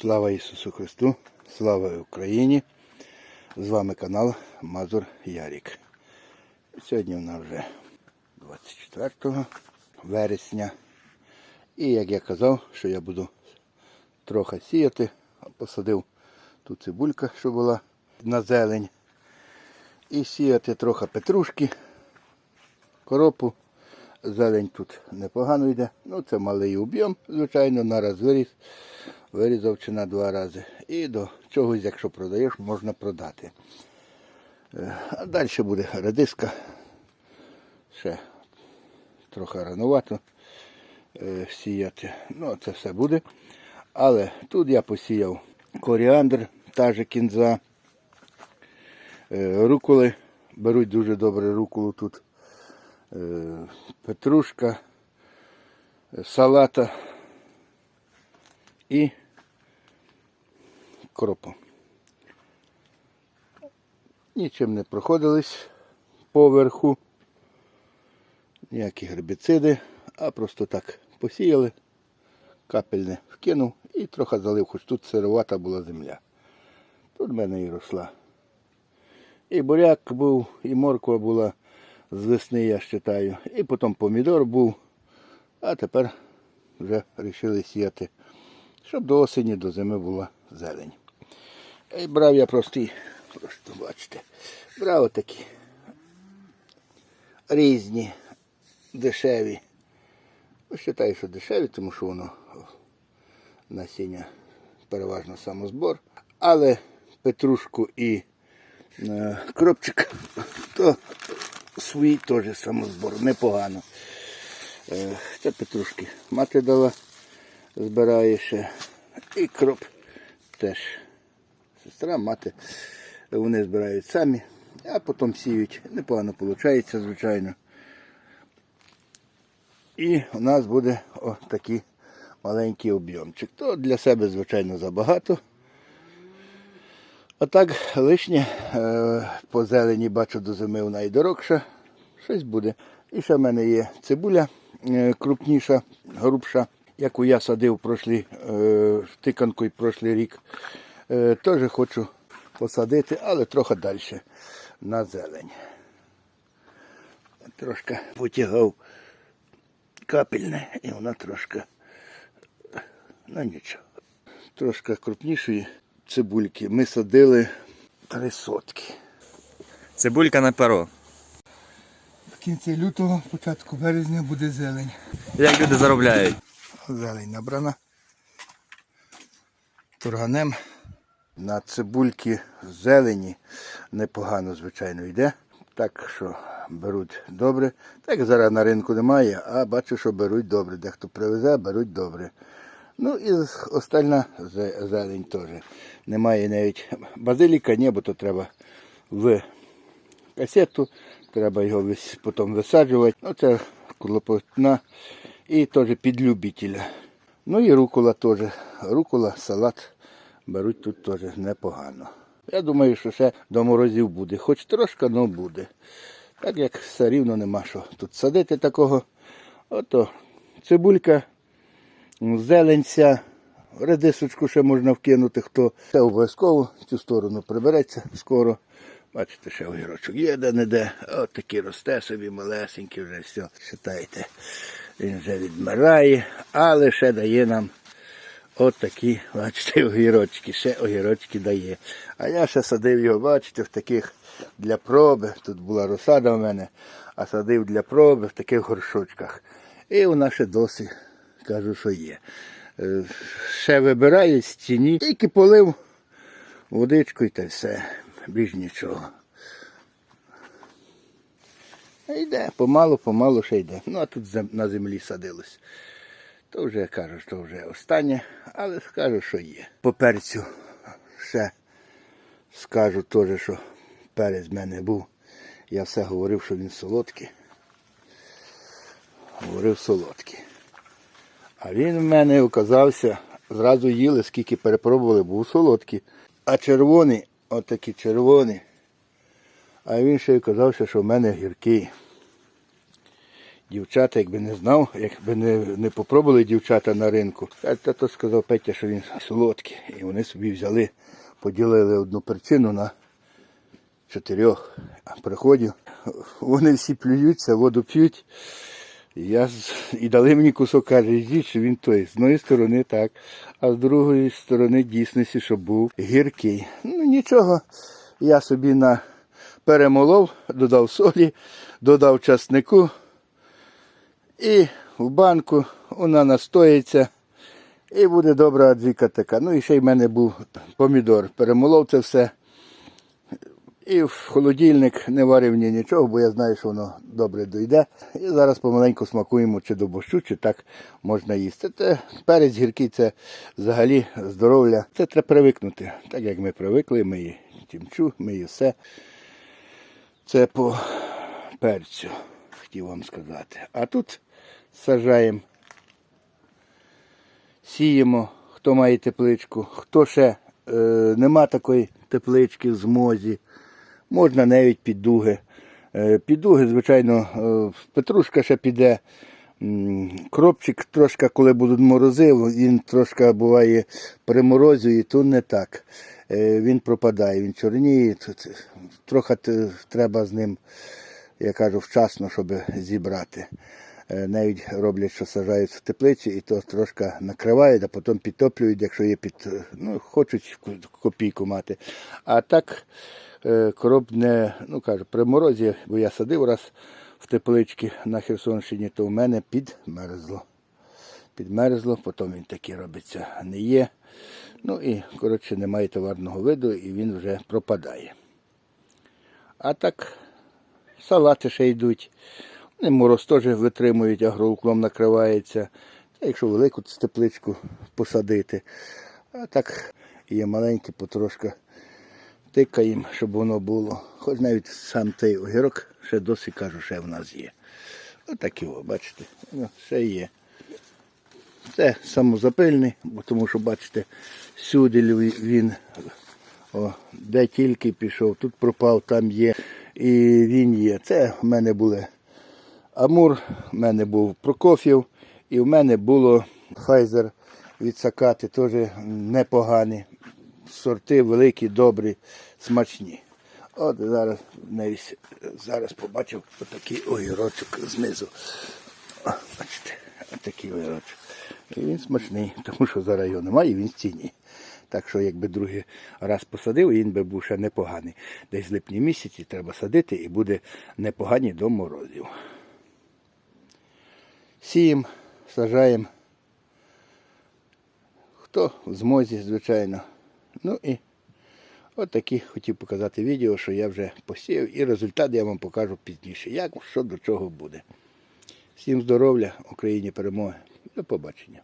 Слава Ісусу Христу, слава Україні! З вами канал Мазур Ярік. Сьогодні в нас вже 24 вересня. І як я казав, що я буду трохи сіяти, посадив тут цибулька, що була на зелень. І сіяти трохи петрушки, коропу. Зелень тут непогано йде. Ну, це малий об'єм, звичайно, нараз виріс. Вирізав чи на два рази. І до чогось, якщо продаєш, можна продати. Е, А далі буде редиска. Ще трохи ранувато е, сіяти. Ну, це все буде. Але тут я посіяв коріандр, та же кінза, е, руколи. Беруть дуже добре руколу тут. Е, Петрушка, е, салата і кропу. Нічим не проходились поверху, ніякі гербіциди, а просто так посіяли, капельне вкинув і трохи залив, хоч тут сировата була земля. Тут в мене і росла. І буряк був, і морква була з весни, я вважаю. І потім помідор був. А тепер вже вирішили сіяти, щоб до осені, до зими була зелень. І брав я простий, просто бачите, брав такі різні, дешеві. Ну, Вважаю, що дешеві, тому що воно насіння переважно самозбор. Але петрушку і е, кропчик, то свій теж самозбор, непогано. Це петрушки мати дала, збирає ще. І кроп теж. Сестра, мати, вони збирають самі, а потім сіють. Непогано виходить, звичайно. І у нас буде о, такий маленький об'ємчик. То для себе, звичайно, забагато. А так лишнє е, по зелені бачу до зими вона і дорогша. Щось буде. І ще в мене є цибуля е, крупніша, грубша, яку я садив прошлі, е, тиканкою прошлий рік. Е, теж хочу посадити, але трохи далі на зелень. Трошки потягав капельне і вона трошки, ну нічого. Трошки крупнішої цибульки ми садили три сотки. Цибулька на перо. Кінці лютого, початку березня буде зелень. Як люди заробляють? Зелень набрана. Турганем. На цибульки зелені непогано, звичайно, йде. Так що беруть добре. Так зараз на ринку немає, а бачу, що беруть добре. Дехто привезе, беруть добре. Ну і остальна зелень теж. Немає навіть базиліка, ні, бо то треба в касету, треба його потім висаджувати. Ну це клопотна і теж під любителя. Ну і рукола теж. Рукола, салат беруть тут теж непогано. Я думаю, що ще до морозів буде. Хоч трошки, але буде. Так як все рівно нема що тут садити такого. Ото цибулька, зеленця, редисочку ще можна вкинути, хто це обов'язково цю сторону прибереться скоро. Бачите, ще огірочок є де-не-де. От такий росте собі малесенький вже все. Читайте, він вже відмирає, але ще дає нам от такі, бачите, огірочки, ще огірочки дає. А я ще садив його, бачите, в таких для проби. Тут була розсада в мене, а садив для проби в таких горшочках. І вона ще досі кажу, що є. Е, Ще вибирає з ціні, тільки полив водичкою та й все, більш нічого. А Йде, помалу, помалу ще йде. Ну, а тут на землі садилось. То вже кажу, що вже останнє, але скажу, що є. По перцю ще скажу теж, що перець в мене був. Я все говорив, що він солодкий. Говорив солодкий. А він в мене оказався, зразу їли, скільки перепробували, був солодкий. А червоний, отакий червоний. А він ще й казався, що в мене гіркий. Дівчата, якби не знав, якби не, не попробували дівчата на ринку. Та то сказав Петя, що він солодкий. І вони собі взяли, поділили одну причину на чотирьох приходів. Вони всі плюються, воду п'ють. Я, і дали мені кусок, каже, йдіть, що він той. З одної сторони так, а з другої сторони дійсності, щоб був гіркий. Ну нічого, я собі на перемолов, додав солі, додав часнику і в банку вона настоїться. І буде добра аджика така. Ну і ще й в мене був помідор. Перемолов це все. І в холодильник не варив ні нічого, бо я знаю, що воно добре дойде. І зараз помаленьку смакуємо чи до борщу, чи так можна їсти. Це перець гіркий це взагалі здоров'я. Це треба привикнути. Так як ми привикли, ми і тімчу, ми і все. Це по перцю, хотів вам сказати. А тут сажаємо, сіємо, хто має тепличку, хто ще е, нема такої теплички в змозі. Можна навіть під дуги. Е, звичайно, е, петрушка ще піде. Кропчик трошки, коли будуть морози, він трошки буває приморозює, то не так. Е, Він пропадає, він чорніє. Трохи треба з ним, я кажу, вчасно, щоб зібрати. Навіть роблять, що сажають в теплиці, і то трошки накривають, а потім підтоплюють, якщо є під, ну, хочуть копійку мати. А так короб не, ну кажу, при морозі, бо я садив раз в тепличці на Херсонщині, то в мене підмерзло. Підмерзло, потім він такий робиться, не є. Ну і, коротше, немає товарного виду, і він вже пропадає. А так, салати ще йдуть. Вони мороз теж витримують, агроуклом накривається. Та якщо велику тепличку посадити. А так є маленькі, потрошка тикаємо, щоб воно було. Хоч навіть сам той огірок ще досі кажу, ще в нас є. Отакі, о, бачите, ще є. Це самозапильний, тому що, бачите, сюди він, о, де тільки пішов, тут пропав, там є. І він є. Це в мене були Амур, в мене був Прокоф'єв, і в мене було Хайзер від Сакати, теж непогані. Сорти великі, добрі, смачні. От зараз навіть зараз побачив отакий огірочок знизу. Бачите, отакий огірочок. І він смачний, тому що зараз його немає, і він в. Так що, якби другий раз посадив, він би був ще непоганий. Десь в липні місяці треба садити і буде непоганий до морозів. Сіємо, сажаємо. Хто в змозі, звичайно. Ну і от такі хотів показати відео, що я вже посіяв, і результат я вам покажу пізніше, як що до чого буде. Всім здоров'я, Україні перемоги. До побачення.